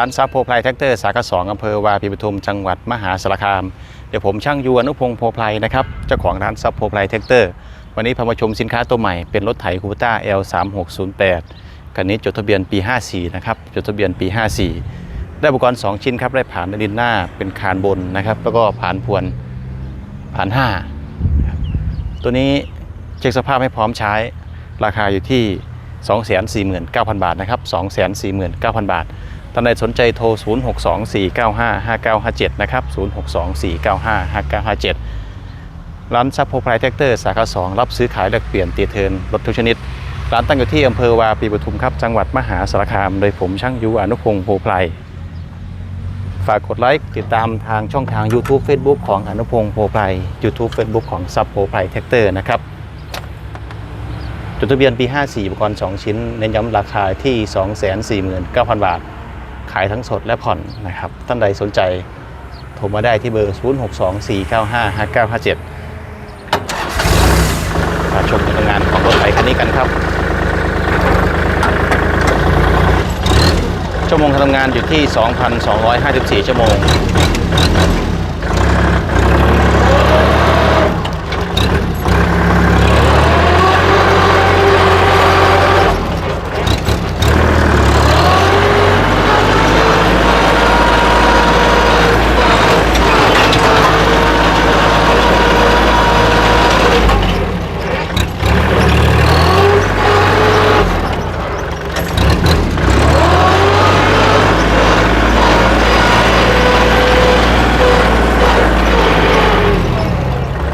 ร้านซับโพไพรแท็กเตอร์สาขาสองอำเภอวาปีปทุมจังหวัดมหาสารคาม เดี๋ยวผมช่างยูอนุพงศ์โพไพรนะครับ เจ้าของร้านซับโพไพรแท็กเตอร์ วันนี้พามาชมสินค้าตัวใหม่ เป็นรถไถคูปต้า L3608 คันนี้จดทะเบียนปี 54 นะครับ จดทะเบียนปี 54 ได้อุปกรณ์ 2 ชิ้นครับ ได้ผ่านดินหน้าเป็นคานบนนะครับ แล้วก็ผ่านพวนผ่าน5ตัวนี้เช็คสภาพให้พร้อมใช้ ราคาอยู่ที่ 249,000 บาทนะครับ 249,000 บาท ท่านใดสนใจโทร 0624955957 นะครับ 0624955957 ร้านซับโพไพรแท็กเตอร์สาขา 2 รับซื้อขายแลกเปลี่ยนเตียเทินรถทุกชนิด ร้านตั้งอยู่ที่อำเภอวาปีปทุมครับ จังหวัดมหาสารคาม โดยผมช่างยูอนุพงศ์โพไพรฝากกดไลค์ติดตามทางช่องทาง YouTube Facebook ของอนุพงศ์โพไพร YouTube Facebook ของซับโพไพรแท็กเตอร์นะครับ จดทะเบียนปี 54 อุปกรณ์ 2 ชิ้น เน้นย้ำราคาที่ 249,000 บาท ขายทั้งสดและผ่อนนะครับ ท่านใดสนใจโทรมาได้ที่เบอร์ 0624955957 มาชมการทำงานของรถไถคันนี้กันครับ ชั่วโมงการทำงานอยู่ที่ 2,254 ชั่วโมง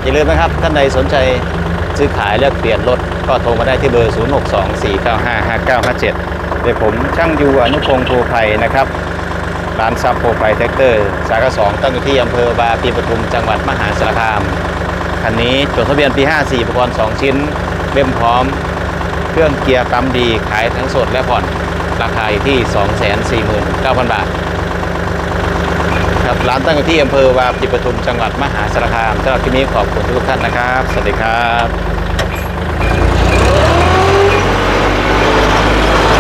อย่าลืมนะครับ ท่านใดสนใจซื้อขายเลือกเปลี่ยนรถ ก็โทรมาได้ที่เบอร์ 0624955957 เดี๋ยวผมช่างยูอนุพงศ์โพไพนะครับร้านซับโพไพรแท็กเตอร์ สาขา2ตั้งอยู่ที่อำเภอบาปีปทุมจังหวัดมหาสารคาม คันนี้จดทะเบียนปี 54 อุปกรณ์ 2 ชิ้นเล่มพร้อม เครื่องเกียร์ปั๊มดีขายทั้งสดและผ่อน ราคาอยู่ที่ 249,000 บาท ครับ ร้านตั้งอยู่ที่อำเภอวาปีปทุมจังหวัดมหาสารคามสำหรับที่นี้ขอบคุณทุกท่านนะครับ สวัสดีครับ